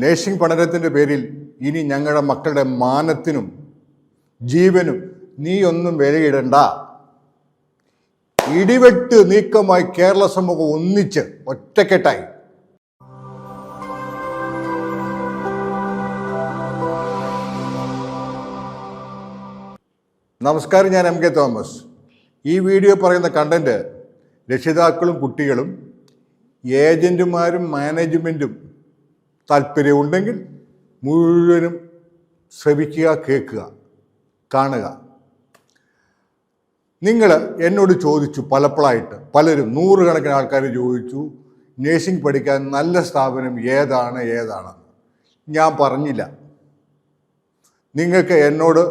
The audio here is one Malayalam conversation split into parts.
നേഴ്സിംഗ് പഠനത്തിൻ്റെ പേരിൽ ഇനി ഞങ്ങളുടെ മക്കളുടെ മാനത്തിനും ജീവനും നീ ഒന്നും വിലയിടണ്ട ഇടിവെട്ട് നീക്കമായി കേരള സമൂഹം ഒന്നിച്ച് ഒറ്റക്കെട്ടായി നമസ്കാരം ഞാൻ എം കെ തോമസ് ഈ വീഡിയോ പറയുന്ന കണ്ടന്റ് രക്ഷിതാക്കളും കുട്ടികളും ഏജന്റുമാരും മാനേജ്മെന്റും താല്പര്യമുണ്ടെങ്കിൽ മുഴുവനും ശ്രവിക്കുക കേൾക്കുക കാണുക നിങ്ങൾ എന്നോട് ചോദിച്ചു പലപ്പോഴായിട്ട് പലരും നൂറുകണക്കിന് ആൾക്കാർ ചോദിച്ചു നേഴ്സിംഗ് പഠിക്കാൻ നല്ല സ്ഥാപനം ഏതാണ് ഏതാണെന്ന് ഞാൻ പറഞ്ഞില്ല നിങ്ങൾക്ക് എന്നോട്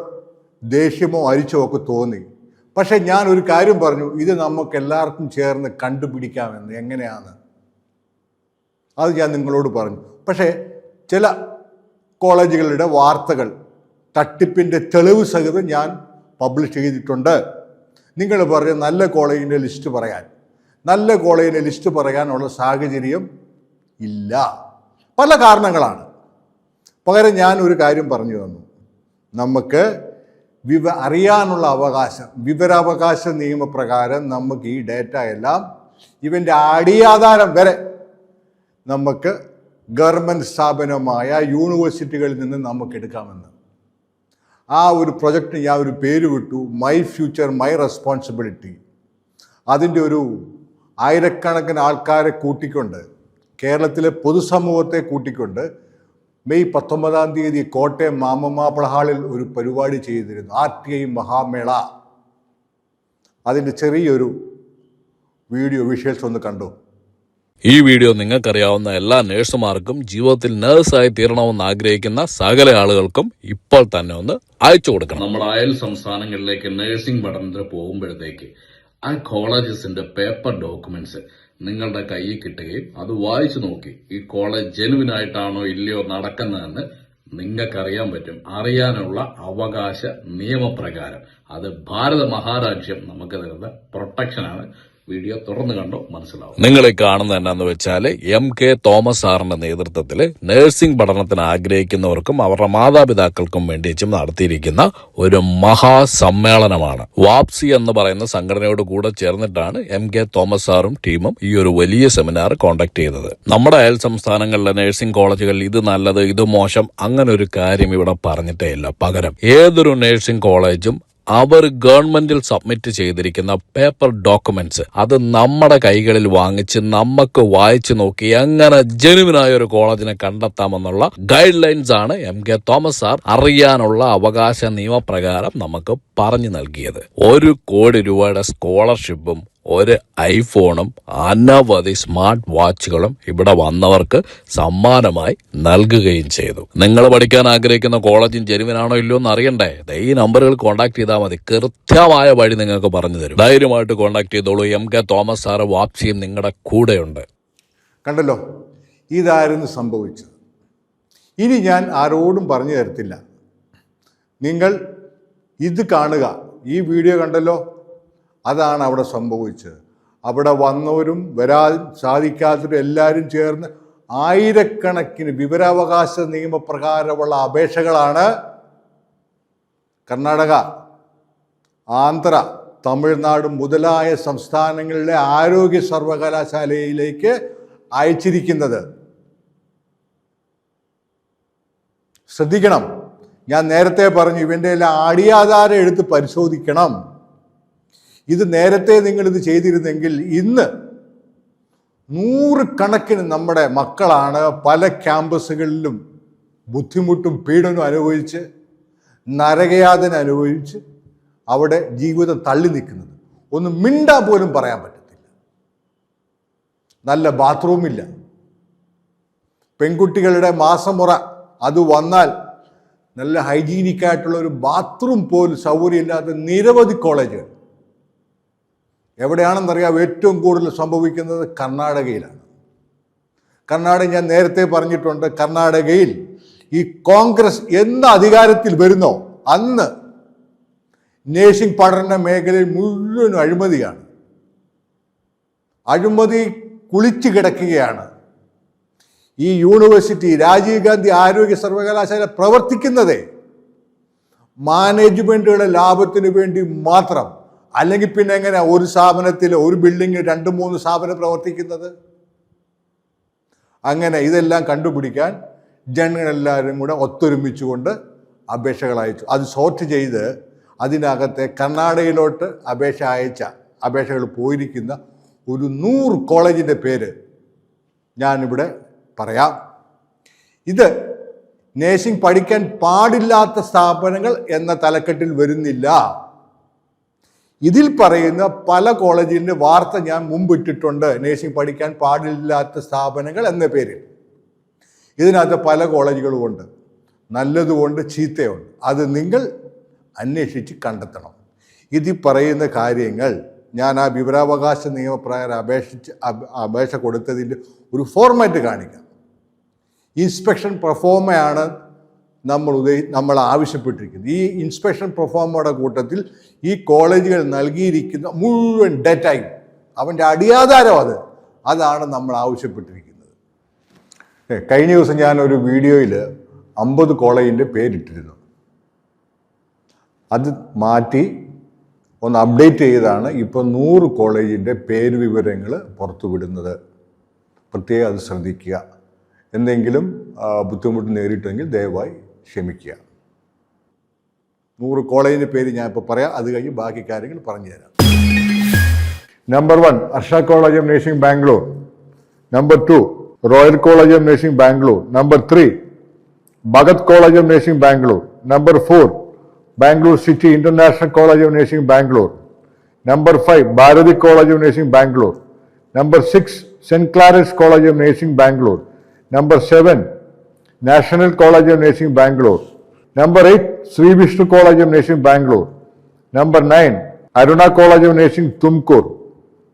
ദേഷ്യമോ അരിച്ചോ ഒക്കെ തോന്നി പക്ഷേ ഞാൻ ഒരു കാര്യം പറഞ്ഞു ഇത് എല്ലാവർക്കും ചേർന്ന് കണ്ടുപിടിക്കാമെന്ന് എങ്ങനെയാണ് അത് ഞാൻ നിങ്ങളോട് പറഞ്ഞു പക്ഷേ ചില കോളേജുകളുടെ വാർത്തകൾ തട്ടിപ്പിൻ്റെ തെളിവ് സഹിതം ഞാൻ പബ്ലിഷ് ചെയ്തിട്ടുണ്ട് നിങ്ങൾ പറഞ്ഞ നല്ല കോളേജിൻ്റെ ലിസ്റ്റ് പറയാൻ നല്ല കോളേജിൻ്റെ ലിസ്റ്റ് പറയാനുള്ള സാഹചര്യം ഇല്ല പല കാരണങ്ങളാണ് പകരം ഞാൻ ഒരു കാര്യം പറഞ്ഞു തന്നു നമുക്ക് വിവ അറിയാനുള്ള അവകാശം വിവരാവകാശ നിയമപ്രകാരം നമുക്ക് ഈ ഡേറ്റ എല്ലാം ഇവൻ്റെ അടിയാധാരം വരെ നമുക്ക് ഗവൺമെൻറ് സ്ഥാപനമായ യൂണിവേഴ്സിറ്റികളിൽ നിന്ന് നമുക്ക് എടുക്കാമെന്ന് ആ ഒരു പ്രൊജക്റ്റിന് ഞാൻ ഒരു പേര് വിട്ടു മൈ ഫ്യൂച്ചർ മൈ റെസ്പോൺസിബിലിറ്റി അതിൻ്റെ ഒരു ആയിരക്കണക്കിന് ആൾക്കാരെ കൂട്ടിക്കൊണ്ട് കേരളത്തിലെ പൊതുസമൂഹത്തെ കൂട്ടിക്കൊണ്ട് മെയ് പത്തൊമ്പതാം തീയതി കോട്ടയം മാമമാപ്പിള ഹാളിൽ ഒരു പരിപാടി ചെയ്തിരുന്നു ആർ ടി ഐ മഹാമേള അതിൻ്റെ ചെറിയൊരു വീഡിയോ വിഷ്വൽസ് ഒന്ന് കണ്ടു ഈ വീഡിയോ നിങ്ങൾക്കറിയാവുന്ന എല്ലാ നേഴ്സുമാർക്കും ജീവിതത്തിൽ നേഴ്സായി തീരണമെന്ന് ആഗ്രഹിക്കുന്ന സകല ആളുകൾക്കും ഇപ്പോൾ തന്നെ ഒന്ന് അയച്ചു കൊടുക്കണം നമ്മുടെ അയൽ സംസ്ഥാനങ്ങളിലേക്ക് നേഴ്സിംഗ് പഠനത്തിന് പോകുമ്പോഴത്തേക്ക് ആ കോളേജസിന്റെ പേപ്പർ ഡോക്യുമെന്റ്സ് നിങ്ങളുടെ കയ്യിൽ കിട്ടുകയും അത് വായിച്ചു നോക്കി ഈ കോളേജ് ജെനുവിൻ ആയിട്ടാണോ ഇല്ലയോ നടക്കുന്നതെന്ന് നിങ്ങൾക്കറിയാൻ പറ്റും അറിയാനുള്ള അവകാശ നിയമപ്രകാരം അത് ഭാരത മഹാരാജ്യം നമുക്ക് തരുന്ന പ്രൊട്ടക്ഷനാണ് വീഡിയോ തുറന്നു കണ്ടോ മനസ്സിലാവും നിങ്ങളെ കാണുന്ന എന്നാന്ന് വെച്ചാൽ എം കെ തോമസ് സാറിന്റെ നേതൃത്വത്തിൽ നഴ്സിംഗ് പഠനത്തിന് ആഗ്രഹിക്കുന്നവർക്കും അവരുടെ മാതാപിതാക്കൾക്കും വേണ്ടി നടത്തിയിരിക്കുന്ന ഒരു മഹാസമ്മേളനമാണ് വാപ്സി എന്ന് പറയുന്ന സംഘടനയോട് കൂടെ ചേർന്നിട്ടാണ് എം കെ തോമസ് സാറും ടീമും ഈ ഒരു വലിയ സെമിനാർ കോണ്ടാക്ട് ചെയ്തത് നമ്മുടെ അയൽ സംസ്ഥാനങ്ങളിലെ നഴ്സിംഗ് കോളേജുകളിൽ ഇത് നല്ലത് ഇത് മോശം അങ്ങനെ ഒരു കാര്യം ഇവിടെ പറഞ്ഞിട്ടേ ഇല്ല പകരം ഏതൊരു നഴ്സിംഗ് കോളേജും അവർ ഗവൺമെന്റിൽ സബ്മിറ്റ് ചെയ്തിരിക്കുന്ന പേപ്പർ ഡോക്യുമെന്റ്സ് അത് നമ്മുടെ കൈകളിൽ വാങ്ങിച്ച് നമുക്ക് വായിച്ചു നോക്കി എങ്ങനെ ജനുവിനായ ഒരു കോളേജിനെ കണ്ടെത്താമെന്നുള്ള ഗൈഡ് ലൈൻസ് ആണ് എം കെ തോമസ് സാർ അറിയാനുള്ള അവകാശ നിയമപ്രകാരം നമുക്ക് പറഞ്ഞു നൽകിയത് ഒരു കോടി രൂപയുടെ സ്കോളർഷിപ്പും ഒരു ഐഫോണും അനവധി സ്മാർട്ട് വാച്ചുകളും ഇവിടെ വന്നവർക്ക് സമ്മാനമായി നൽകുകയും ചെയ്തു നിങ്ങൾ പഠിക്കാൻ ആഗ്രഹിക്കുന്ന കോളേജും ജെനുവിനാണോ ഇല്ലയോ എന്ന് അറിയണ്ടേ ഈ നമ്പറുകൾ കോൺടാക്ട് ചെയ്താൽ മതി കൃത്യമായ വഴി നിങ്ങൾക്ക് പറഞ്ഞു തരും ധൈര്യമായിട്ട് കോൺടാക്ട് ചെയ്തോളൂ എം കെ തോമസ് സാറ് വാപ്സിയും നിങ്ങളുടെ കൂടെയുണ്ട് കണ്ടല്ലോ ഇതായിരുന്നു സംഭവിച്ചത് ഇനി ഞാൻ ആരോടും പറഞ്ഞു തരത്തില്ല നിങ്ങൾ ഇത് കാണുക ഈ വീഡിയോ കണ്ടല്ലോ അതാണ് അവിടെ സംഭവിച്ചത് അവിടെ വന്നവരും വരാൻ സാധിക്കാത്തവരും എല്ലാവരും ചേർന്ന് ആയിരക്കണക്കിന് വിവരാവകാശ നിയമപ്രകാരമുള്ള അപേക്ഷകളാണ് കർണാടക ആന്ധ്ര തമിഴ്നാട് മുതലായ സംസ്ഥാനങ്ങളിലെ ആരോഗ്യ സർവകലാശാലയിലേക്ക് അയച്ചിരിക്കുന്നത് ശ്രദ്ധിക്കണം ഞാൻ നേരത്തെ പറഞ്ഞു ഇവൻ്റെ എല്ലാം അടിയാധാരം എടുത്ത് പരിശോധിക്കണം ഇത് നേരത്തെ നിങ്ങളിത് ചെയ്തിരുന്നെങ്കിൽ ഇന്ന് നൂറുകണക്കിന് നമ്മുടെ മക്കളാണ് പല ക്യാമ്പസുകളിലും ബുദ്ധിമുട്ടും പീഡനവും അനുഭവിച്ച് നരകയാതന അനുഭവിച്ച് അവിടെ ജീവിതം തള്ളി നിൽക്കുന്നത് ഒന്ന് മിണ്ടാ പോലും പറയാൻ പറ്റത്തില്ല നല്ല ബാത്റൂമില്ല പെൺകുട്ടികളുടെ മാസമുറ അത് വന്നാൽ നല്ല ഹൈജീനിക്കായിട്ടുള്ള ഒരു ബാത്റൂം പോലും സൗകര്യമില്ലാത്ത നിരവധി കോളേജുകൾ എവിടെയാണെന്നറിയാം ഏറ്റവും കൂടുതൽ സംഭവിക്കുന്നത് കർണാടകയിലാണ് കർണാടക ഞാൻ നേരത്തെ പറഞ്ഞിട്ടുണ്ട് കർണാടകയിൽ ഈ കോൺഗ്രസ് എന്ന് അധികാരത്തിൽ വരുന്നോ അന്ന് നേഴ്സിംഗ് പഠന മേഖലയിൽ മുഴുവൻ അഴിമതിയാണ് അഴിമതി കുളിച്ചു കിടക്കുകയാണ് ഈ യൂണിവേഴ്സിറ്റി രാജീവ് ഗാന്ധി ആരോഗ്യ സർവകലാശാല പ്രവർത്തിക്കുന്നതേ മാനേജ്മെൻറ്റുകളുടെ ലാഭത്തിനു വേണ്ടി മാത്രം അല്ലെങ്കിൽ പിന്നെ എങ്ങനെ ഒരു സ്ഥാപനത്തിൽ ഒരു ബിൽഡിങ്ങിൽ രണ്ട് മൂന്ന് സ്ഥാപനം പ്രവർത്തിക്കുന്നത് അങ്ങനെ ഇതെല്ലാം കണ്ടുപിടിക്കാൻ ജനങ്ങളെല്ലാവരും കൂടെ ഒത്തൊരുമിച്ചുകൊണ്ട് അപേക്ഷകൾ അയച്ചു അത് സോർട്ട് ചെയ്ത് അതിനകത്തെ കർണാടകയിലോട്ട് അപേക്ഷ അയച്ച അപേക്ഷകൾ പോയിരിക്കുന്ന ഒരു നൂറ് കോളേജിൻ്റെ പേര് ഞാനിവിടെ പറയാം ഇത് നേഴ്സിംഗ് പഠിക്കാൻ പാടില്ലാത്ത സ്ഥാപനങ്ങൾ എന്ന തലക്കെട്ടിൽ വരുന്നില്ല ഇതിൽ പറയുന്ന പല കോളേജിൻ്റെ വാർത്ത ഞാൻ മുമ്പിട്ടിട്ടുണ്ട് നേഴ്സിംഗ് പഠിക്കാൻ പാടില്ലാത്ത സ്ഥാപനങ്ങൾ എന്ന പേരിൽ ഇതിനകത്ത് പല ഉണ്ട് നല്ലതുകൊണ്ട് ചീത്തയുണ്ട് അത് നിങ്ങൾ അന്വേഷിച്ച് കണ്ടെത്തണം ഇതിൽ പറയുന്ന കാര്യങ്ങൾ ഞാൻ ആ വിവരാവകാശ നിയമപ്രകാരം അപേക്ഷിച്ച് അപേക്ഷ കൊടുത്തതിൻ്റെ ഒരു ഫോർമാറ്റ് കാണിക്കാം ഇൻസ്പെക്ഷൻ പെർഫോമയാണ് നമ്മൾ ഉദ്ദേശി നമ്മൾ ആവശ്യപ്പെട്ടിരിക്കുന്നത് ഈ ഇൻസ്പെക്ഷൻ പെർഫോമറുടെ കൂട്ടത്തിൽ ഈ കോളേജുകൾ നൽകിയിരിക്കുന്ന മുഴുവൻ ഡേറ്റയും അവൻ്റെ അടിയാധാരം അത് അതാണ് നമ്മൾ ആവശ്യപ്പെട്ടിരിക്കുന്നത് കഴിഞ്ഞ ദിവസം ഞാൻ ഒരു വീഡിയോയിൽ അമ്പത് കോളേജിൻ്റെ പേരിട്ടിരുന്നു അത് മാറ്റി ഒന്ന് അപ്ഡേറ്റ് ചെയ്താണ് ഇപ്പോൾ നൂറ് കോളേജിൻ്റെ പേര് വിവരങ്ങൾ പുറത്തുവിടുന്നത് പ്രത്യേകം അത് ശ്രദ്ധിക്കുക എന്തെങ്കിലും ബുദ്ധിമുട്ട് നേരിട്ടെങ്കിൽ ദയവായി ക്ഷമിക്കുക നൂറ് കോളേജിൻ്റെ പേര് ഞാൻ ഇപ്പോൾ പറയാം അത് കഴിഞ്ഞ് ബാക്കി കാര്യങ്ങൾ പറഞ്ഞു തരാം number one Arsha college of nursing Bangalore number two royal college of nursing Bangalore number three Bhagat college of nursing Bangalore number four Bangalore city international college of nursing Bangalore number five Bharathi college of nursing Bangalore number six Saint Clarence college of nursing Bangalore number seven National College of Nursing, Bangalore. Number 8, Sri Vishnu College of Nursing, Bangalore. Number 9, Aruna College of Nursing, Tumkur.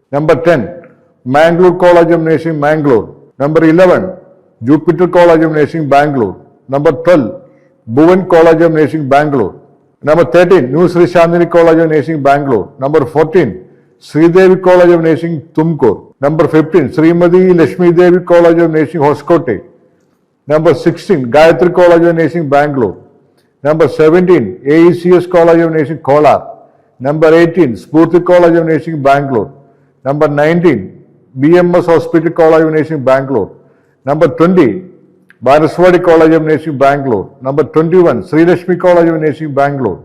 Number 10, Mangalore College of Nursing, Mangalore. Number 11, Jupiter College of Nursing, Bangalore. Number 12, Bhuvan College of Nursing, Bangalore. Number 13, New Sri Chandini College of Nursing, Bangalore. Number 14, Sri Devi College of Nursing, Tumkur. Number 15, Srimadi Lashmi Devi College of Nursing, Hoskote. Number 16, Gayatri College of Nursing, Bangalore. Number 17, AECS College of Nursing, Kolar. Number 18, Spurti College of Nursing, Bangalore. Number 19, BMS Hospital College of Nursing, Bangalore. Number 20, Baraswadi College of Nursing, Bangalore. Number 21, Sri Lakshmi College of Nursing, Bangalore.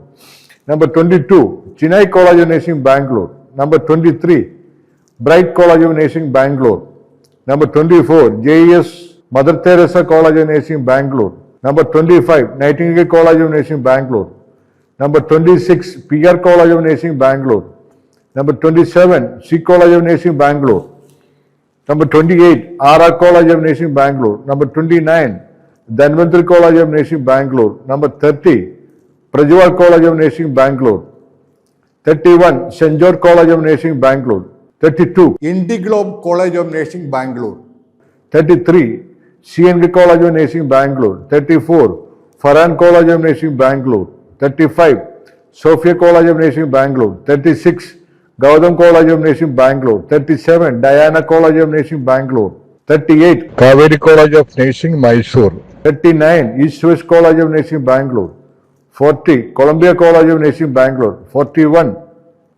Number 22, Chennai College of Nursing, Bangalore. Number 23, Bright College of Nursing, Bangalore. Number 24, JES Mother Teresa College of Nursing, Bangalore. Number 25, Nightingale College of Nursing, Bangalore. Number 26, PR College of Nursing, Bangalore. Number 27, C College of Nursing, Bangalore. Number 28, RR College of Nursing, Bangalore. Number 29, Dhanvantri College of Nursing, Bangalore. Number 30, Prajwal College of Nursing, Bangalore. 31, Sanjor College of Nursing, Bangalore. 32, Indiglobe College of Nursing, Bangalore. 33, CNB College of Nursing Bangalore 34, Faran College of Nursing Bangalore 35, Sophia College of Nursing Bangalore 36, Gautam College of Nursing Bangalore 37, Diana College of Nursing Bangalore 38, Kaveri College of Nursing Mysore 39, East West College of Nursing Bangalore 40, Columbia College of Nursing Bangalore 41,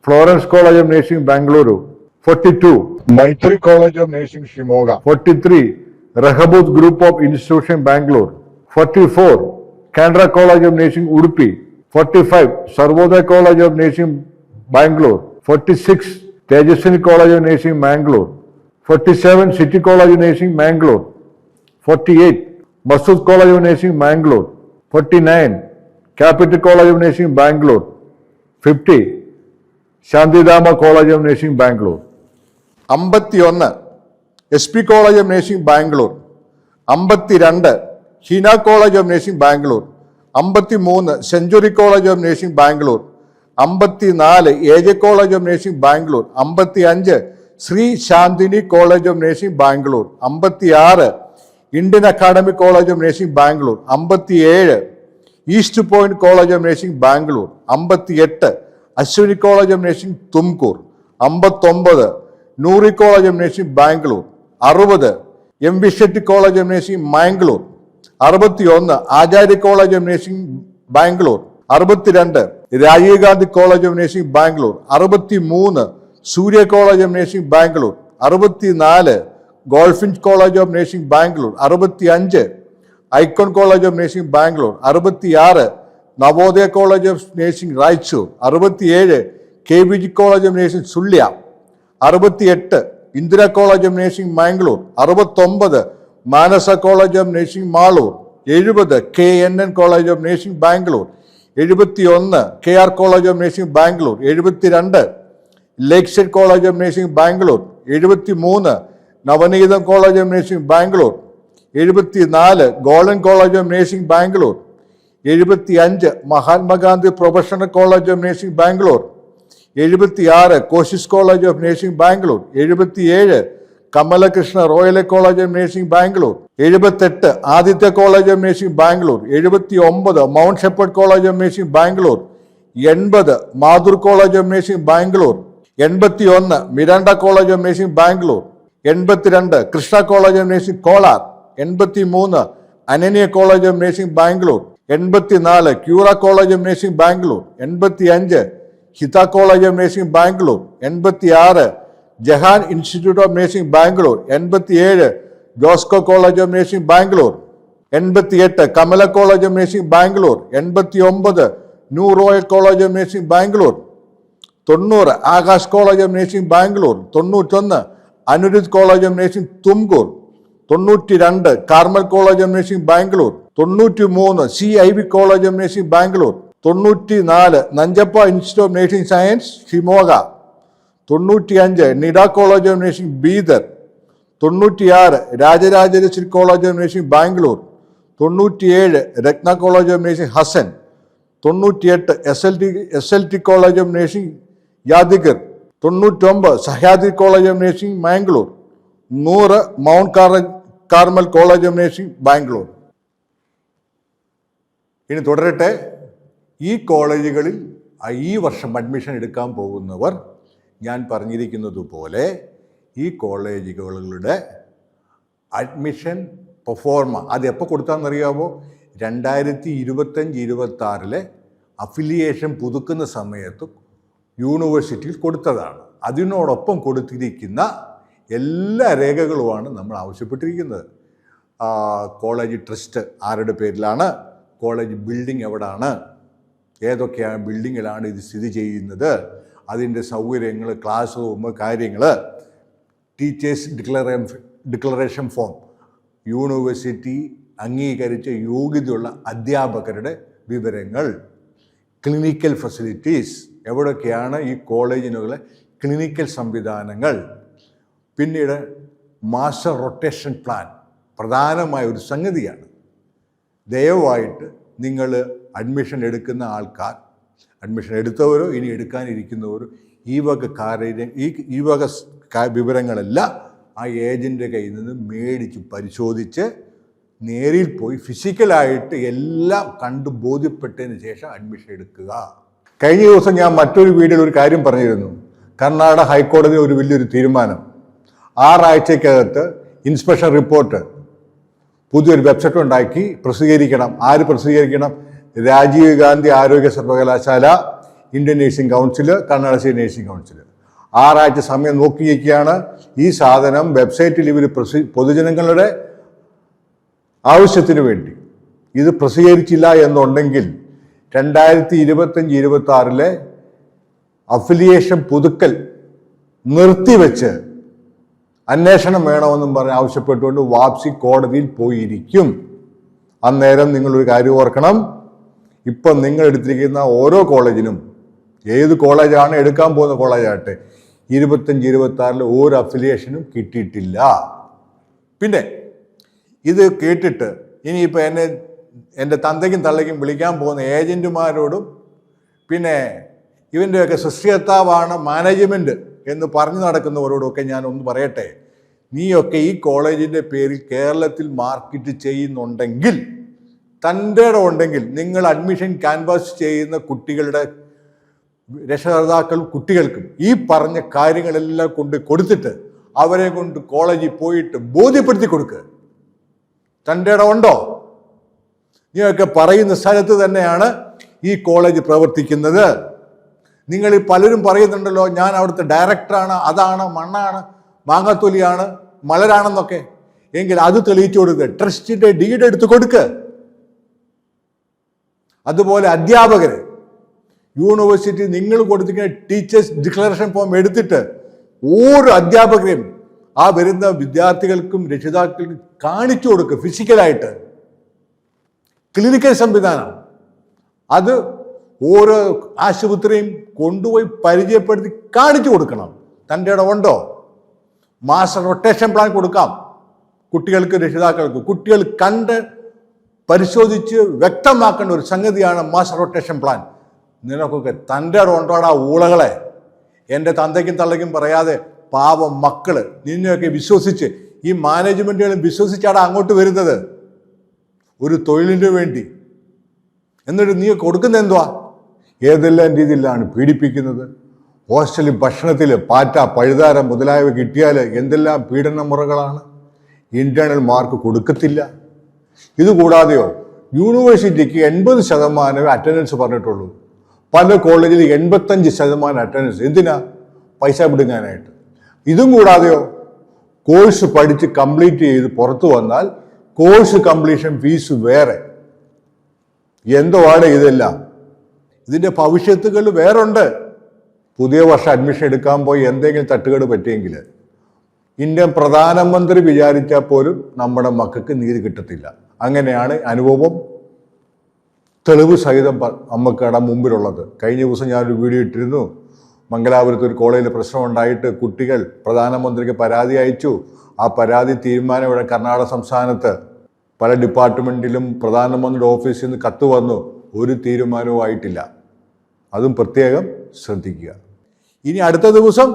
Florence College of Nursing Bangalore 42, Maitri College of Nursing Shimoga 43, Rehoboth Group of Institution, Bangalore. 44, Canara College of Nursing, Udupi. 45, Sarvodaya College of Nursing, Bangalore. 46, Tejaswini College of Nursing, Mangalore. 47, City College of Nursing, Mangalore. 48, Masood College of Nursing, Mangalore. 49, Capital College of Nursing, Bangalore. 50, Shantidama College of Nursing, Bangalore. അമ്പത്തിയൊന്ന് S P college of nursing Bangalore അമ്പത്തിരണ്ട് Heena college of nursing Bangalore അമ്പത്തി മൂന്ന് century college of nursing Bangalore അമ്പത്തി നാല് A J college of nursing Bangalore അമ്പത്തി അഞ്ച് Shri Shanthini college of nursing Bangalore അമ്പത്തി ആറ് Indian academic college of nursing Bangalore അമ്പത്തി ഏഴ് east point college of nursing Bangalore അമ്പത്തി എട്ട് Ashwini college of nursing Tumkur അമ്പത്തൊമ്പത് Noori College of Nursing Bangalore അറുപത് M V Shetty College of Nursing Mangalore അറുപത്തി ഒന്ന് Acharya College of Nursing Bangalore അറുപത്തിരണ്ട് Rajiv Gandhi College of Nursing Bangalore അറുപത്തി മൂന്ന് Surya College of Nursing Bangalore അറുപത്തി നാല് Golfins College of Nursing Bangalore അറുപത്തി അഞ്ച് Icon college of nursing Bangalore അറുപത്തി ആറ് Navodaya college of nursing Raichur അറുപത്തിയേഴ് K V G college of nursing Sullia അറുപത്തി എട്ട് Indira college of nursing Mangalore അറുപത്തൊമ്പത് Manasa College of Nursing Malur എഴുപത് K N N College of Nursing Bangalore എഴുപത്തി ഒന്ന് K R College of Nursing Bangalore എഴുപത്തിരണ്ട് Lakeside College of Nursing Bangalore എഴുപത്തി മൂന്ന് Navaneetham College of Nursing Bangalore എഴുപത്തി നാല് Golden College of Nursing Bangalore എഴുപത്തി അഞ്ച് Mahatma Gandhi professional college of nursing Bangalore എഴുപത്തിയാറ് Koshys college of nursing Bangalore എഴുപത്തിയേഴ് Kamalakrishna royal college of nursing Bangalore എഴുപത്തെട്ട് Aditya college of nursing Bangalore എഴുപത്തി ഒമ്പത് Mount Shepherd College of Nursing Bangalore എൺപത് Madhur College of Nursing Bangalore എൺപത്തി ഒന്ന് Miranda College of Nursing Bangalore എൺപത്തിരണ്ട് Krishna College of Nursing Kolar എൺപത്തി മൂന്ന് Ananya College of Nursing Bangalore എൺപത്തിനാല് Cura College of Nursing Bangalore എൺപത്തി അഞ്ച് Hitha College of nursing Bangalore എൺപത്തി ആറ് Jahan institute of nursing Bangalore എൺപത്തി ഏഴ് Josco college of nursing Bangalore എൺപത്തി എട്ട് Kamala college of nursing Bangalore എൺപത്തി ഒമ്പത് new Royal College of Nursing Bangalore തൊണ്ണൂറ് Akash College of Nursing Bangalore തൊണ്ണൂറ്റൊന്ന് Anirudh College of Nursing Tumkur തൊണ്ണൂറ്റി രണ്ട് Carmel College of Nursing Bangalore തൊണ്ണൂറ്റി മൂന്ന് C I V College of Nursing Bangalore തൊണ്ണൂറ്റി നാല് Nanjappa Institute of Nursing Science Shimoga തൊണ്ണൂറ്റി അഞ്ച് Nida college of nursing Bidar തൊണ്ണൂറ്റിയാറ് Rajarajeshwari college of nursing Bangalore തൊണ്ണൂറ്റിയേഴ് Ratna college of nursing Hassan തൊണ്ണൂറ്റിയെട്ട് S L T S L T college of nursing Yadgir തൊണ്ണൂറ്റൊമ്പത് Sahyadri college of nursing Mangalore നൂറ് mount car Carmel college of nursing Bangalore ഇനി തുടരട്ടെ ഈ കോളേജുകളിൽ ഈ വർഷം അഡ്മിഷൻ എടുക്കാൻ പോകുന്നവർ ഞാൻ പറഞ്ഞിരിക്കുന്നതുപോലെ ഈ കോളേജുകളുടെ അഡ്മിഷൻ പെർഫോർമ അത് എപ്പോൾ കൊടുത്താണെന്നറിയാമോ രണ്ടായിരത്തി ഇരുപത്തഞ്ച് ഇരുപത്താറിലെ അഫിലിയേഷൻ പുതുക്കുന്ന സമയത്ത് യൂണിവേഴ്സിറ്റിയിൽ കൊടുത്തതാണ് അതിനോടൊപ്പം കൊടുത്തിരിക്കുന്ന എല്ലാ രേഖകളുമാണ് നമ്മൾ ആവശ്യപ്പെട്ടിരിക്കുന്നത് കോളേജ് ട്രസ്റ്റ് ആരുടെ പേരിലാണ് കോളേജ് ബിൽഡിംഗ് എവിടാണ് ഏതൊക്കെയാണ് ബിൽഡിങ്ങിലാണ് ഇത് സ്ഥിതി ചെയ്യുന്നത് അതിൻ്റെ സൗകര്യങ്ങൾ ക്ലാസ് റൂം കാര്യങ്ങൾ teachers declare declaration form university അംഗീകരിച്ച യോഗ്യതയുള്ള അധ്യാപകരുടെ വിവരങ്ങൾ ക്ലിനിക്കൽ ഫെസിലിറ്റീസ് എവിടൊക്കെയാണ് ഈ കോളേജിനുള്ള ക്ലിനിക്കൽ സംവിധാനങ്ങൾ പിന്നീട് മാസ്റ്റർ റൊട്ടേഷൻ പ്ലാൻ പ്രധാനമായ ഒരു സംഗതിയാണ് ദയവായിട്ട് നിങ്ങൾ അഡ്മിഷൻ എടുക്കുന്ന ആൾക്കാർ അഡ്മിഷൻ എടുത്തവരോ ഇനി എടുക്കാനിരിക്കുന്നവരോ ഈ വക കാര്യം ഈ ഈ വക വിവരങ്ങളെല്ലാം ആ ഏജൻ്റെ കയ്യിൽ നിന്ന് മേടിച്ച് പരിശോധിച്ച് നേരിൽ പോയി ഫിസിക്കലായിട്ട് എല്ലാം കണ്ട് ബോധ്യപ്പെട്ടതിന് ശേഷം അഡ്മിഷൻ എടുക്കുക കഴിഞ്ഞ ദിവസം ഞാൻ മറ്റൊരു വീഡിയോയിൽ ഒരു കാര്യം പറഞ്ഞിരുന്നു കർണാടക ഹൈക്കോടതി ഒരു വലിയൊരു തീരുമാനം ആറാഴ്ചക്കകത്ത് ഇൻസ്പെക്ഷൻ റിപ്പോർട്ട് പുതിയൊരു വെബ്സൈറ്റ് ഉണ്ടാക്കി പ്രസിദ്ധീകരിക്കണം ആര് പ്രസിദ്ധീകരിക്കണം രാജീവ് ഗാന്ധി ആരോഗ്യ സർവകലാശാല Indian nursing council Karnataka nursing council ആറാഴ്ച സമയം നോക്കി നോക്കിയിരിക്കുകയാണ് ഈ സാധനം വെബ്സൈറ്റിൽ ഇവർ പ്രസി പൊതുജനങ്ങളുടെ ആവശ്യത്തിന് വേണ്ടി ഇത് പ്രസിദ്ധീകരിച്ചില്ല എന്നുണ്ടെങ്കിൽ രണ്ടായിരത്തി ഇരുപത്തഞ്ച് ഇരുപത്തി ആറിലെ അഫിലിയേഷൻ പുതുക്കൽ നിർത്തിവെച്ച് അന്വേഷണം വേണമെന്നും പറഞ്ഞ് ആവശ്യപ്പെട്ടുകൊണ്ട് വാപ്സി കോടതിയിൽ പോയിരിക്കും അന്നേരം നിങ്ങളൊരു കാര്യം ഓർക്കണം ഇപ്പം നിങ്ങൾ എടുത്തിരിക്കുന്ന ഓരോ കോളേജിനും ഏത് കോളേജാണ് എടുക്കാൻ പോകുന്ന കോളേജാകട്ടെ ഇരുപത്തഞ്ച് ഇരുപത്തി ഒരു അഫിലിയേഷനും കിട്ടിയിട്ടില്ല പിന്നെ ഇത് കേട്ടിട്ട് ഇനിയിപ്പോൾ എന്നെ എൻ്റെ തന്തയ്ക്കും തള്ളയ്ക്കും വിളിക്കാൻ പോകുന്ന ഏജൻറ്റുമാരോടും പിന്നെ ഇവൻ്റെയൊക്കെ സൃഷ്ടികർത്താവാണ് മാനേജ്മെൻറ്റ് എന്ന് പറഞ്ഞു നടക്കുന്നവരോടൊക്കെ ഞാൻ ഒന്ന് പറയട്ടെ നീയൊക്കെ ഈ കോളേജിൻ്റെ പേരിൽ കേരളത്തിൽ മാർക്കറ്റ് ചെയ്യുന്നുണ്ടെങ്കിൽ തൻ്റെ ഉണ്ടെങ്കിൽ നിങ്ങൾ അഡ്മിഷൻ ക്യാൻവാസ് ചെയ്യുന്ന കുട്ടികളുടെ രക്ഷകർത്താക്കൾ കുട്ടികൾക്കും ഈ പറഞ്ഞ കാര്യങ്ങളെല്ലാം കൊണ്ട് കൊടുത്തിട്ട് അവരെ കൊണ്ട് കോളേജിൽ പോയിട്ട് ബോധ്യപ്പെടുത്തി കൊടുക്കുക തൻ്റെ ഉണ്ടോ നിങ്ങൾക്ക് പറയുന്ന സ്ഥലത്ത് തന്നെയാണ് ഈ കോളേജ് പ്രവർത്തിക്കുന്നത് നിങ്ങൾ പലരും പറയുന്നുണ്ടല്ലോ ഞാൻ അവിടുത്തെ ഡയറക്ടറാണ് അതാണ് മണ്ണാണ് മാങ്ങാത്തൊലിയാണ് മലരാണെന്നൊക്കെ എങ്കിൽ അത് തെളിയിച്ചു കൊടുക്കുക ട്രസ്റ്റിൻ്റെ ഡീഡ് എടുത്ത് കൊടുക്കുക അതുപോലെ അധ്യാപകർ യൂണിവേഴ്സിറ്റി നിങ്ങൾ കൊടുത്തിരിക്കുന്ന ടീച്ചേഴ്സ് ഡിക്ലറേഷൻ ഫോം എടുത്തിട്ട് ഓരോ അധ്യാപകരെയും ആ വരുന്ന വിദ്യാർത്ഥികൾക്കും രക്ഷിതാക്കൾക്കും കാണിച്ചു കൊടുക്കുക ഫിസിക്കലായിട്ട് ക്ലിനിക്കൽ സംവിധാനം അത് ഓരോ ആശുപത്രിയും കൊണ്ടുപോയി പരിചയപ്പെടുത്തി കാണിച്ചു കൊടുക്കണം തൻ്റെ ഇടം ഉണ്ടോ മാസ്റ്റർ റൊട്ടേഷൻ പ്ലാൻ കൊടുക്കാം കുട്ടികൾക്ക് രക്ഷിതാക്കൾക്ക് കുട്ടികൾ കണ്ട് പരിശോധിച്ച് വ്യക്തമാക്കേണ്ട ഒരു സംഗതിയാണ് മാസ് റൊട്ടേഷൻ പ്ലാൻ നിനക്കൊക്കെ തൻ്റെ റൊണ്ടോട ഊളകളെ എൻ്റെ തന്തയ്ക്കും തള്ളയ്ക്കും പറയാതെ പാവം മക്കൾ നിന്നെയൊക്കെ വിശ്വസിച്ച് ഈ മാനേജ്മെൻറ്റുകളും വിശ്വസിച്ചാണ് അങ്ങോട്ട് വരുന്നത് ഒരു തൊഴിലിന് വേണ്ടി എന്നിട്ട് നീ കൊടുക്കുന്ന എന്തുവാ ഏതെല്ലാം രീതിയിലാണ് പീഡിപ്പിക്കുന്നത് ഹോസ്റ്റലിൽ ഭക്ഷണത്തിൽ പാറ്റ പഴുതാരം മുതലായവ കിട്ടിയാൽ എന്തെല്ലാം പീഡന മുറകളാണ് ഇൻറ്റേണൽ മാർക്ക് കൊടുക്കത്തില്ല ഇതുകൂടാതെയോ യൂണിവേഴ്സിറ്റിക്ക് എൺപത് ശതമാനമേ അറ്റൻഡൻസ് പറഞ്ഞിട്ടുള്ളൂ പല കോളേജിൽ എൺപത്തഞ്ച് ശതമാനം അറ്റൻഡൻസ് എന്തിനാ പൈസ പിടുങ്ങാനായിട്ട് ഇതും കൂടാതെയോ കോഴ്സ് പഠിച്ച് കംപ്ലീറ്റ് ചെയ്ത് പുറത്തു വന്നാൽ കോഴ്സ് കംപ്ലീഷൻ ഫീസ് വേറെ എന്തുവാണ് ഇതെല്ലാം ഇതിൻ്റെ ഭവിഷ്യത്തുകൾ ഉണ്ട് പുതിയ വർഷം അഡ്മിഷൻ എടുക്കാൻ പോയി എന്തെങ്കിലും തട്ടുകേട് പറ്റിയെങ്കിൽ ഇന്ത്യൻ പ്രധാനമന്ത്രി വിചാരിച്ചാൽ പോലും നമ്മുടെ മക്കൾക്ക് നീതി കിട്ടത്തില്ല അങ്ങനെയാണ് അനുഭവം തെളിവ് സഹിതം അമ്മക്കയുടെ മുമ്പിലുള്ളത് കഴിഞ്ഞ ദിവസം ഞാനൊരു വീഡിയോ ഇട്ടിരുന്നു മംഗലാപുരത്ത് ഒരു കോളേജിൽ പ്രശ്നമുണ്ടായിട്ട് കുട്ടികൾ പ്രധാനമന്ത്രിക്ക് പരാതി അയച്ചു ആ പരാതി തീരുമാനം ഇവിടെ കർണാടക സംസ്ഥാനത്ത് പല ഡിപ്പാർട്ട്മെൻറ്റിലും പ്രധാനമന്ത്രിയുടെ ഓഫീസിൽ നിന്ന് കത്ത് വന്നു ഒരു തീരുമാനവും ആയിട്ടില്ല അതും പ്രത്യേകം ശ്രദ്ധിക്കുക ഇനി അടുത്ത ദിവസം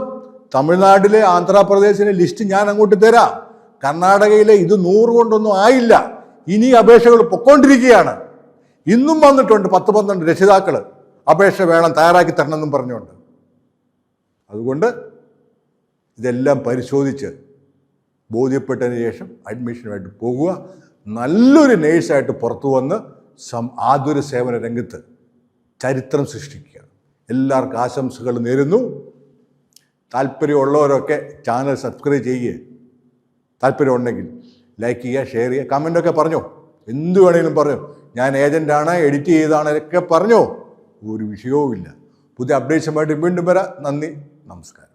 തമിഴ്നാട്ടിലെ ആന്ധ്രാപ്രദേശിലെ ലിസ്റ്റ് ഞാൻ അങ്ങോട്ട് തരാം കർണാടകയിലെ ഇത് നൂറ് കൊണ്ടൊന്നും ആയില്ല ഇനി അപേക്ഷകൾ പൊക്കോണ്ടിരിക്കുകയാണ് ഇന്നും വന്നിട്ടുണ്ട് പത്ത് പന്ത്രണ്ട് രക്ഷിതാക്കൾ അപേക്ഷ വേണം തയ്യാറാക്കി തരണമെന്നും പറഞ്ഞുകൊണ്ട് അതുകൊണ്ട് ഇതെല്ലാം പരിശോധിച്ച് ബോധ്യപ്പെട്ടതിന് ശേഷം അഡ്മിഷനുമായിട്ട് പോകുക നല്ലൊരു നേഴ്സായിട്ട് പുറത്തു വന്ന് സം ആതുര സേവന രംഗത്ത് ചരിത്രം സൃഷ്ടിക്കുക എല്ലാവർക്കും ആശംസകൾ നേരുന്നു താല്പര്യമുള്ളവരൊക്കെ ചാനൽ സബ്സ്ക്രൈബ് ചെയ്യുക താല്പര്യമുണ്ടെങ്കിൽ ലൈക്ക് ചെയ്യുക ഷെയർ ചെയ്യുക കമൻ്റൊക്കെ പറഞ്ഞോ എന്ത് വേണേലും പറഞ്ഞു ഞാൻ ഏജൻ്റാണ് എഡിറ്റ് ചെയ്താണ് ഒക്കെ പറഞ്ഞോ ഒരു ഇല്ല പുതിയ അപ്ഡേഷനുമായിട്ട് വീണ്ടും വരാം നന്ദി നമസ്കാരം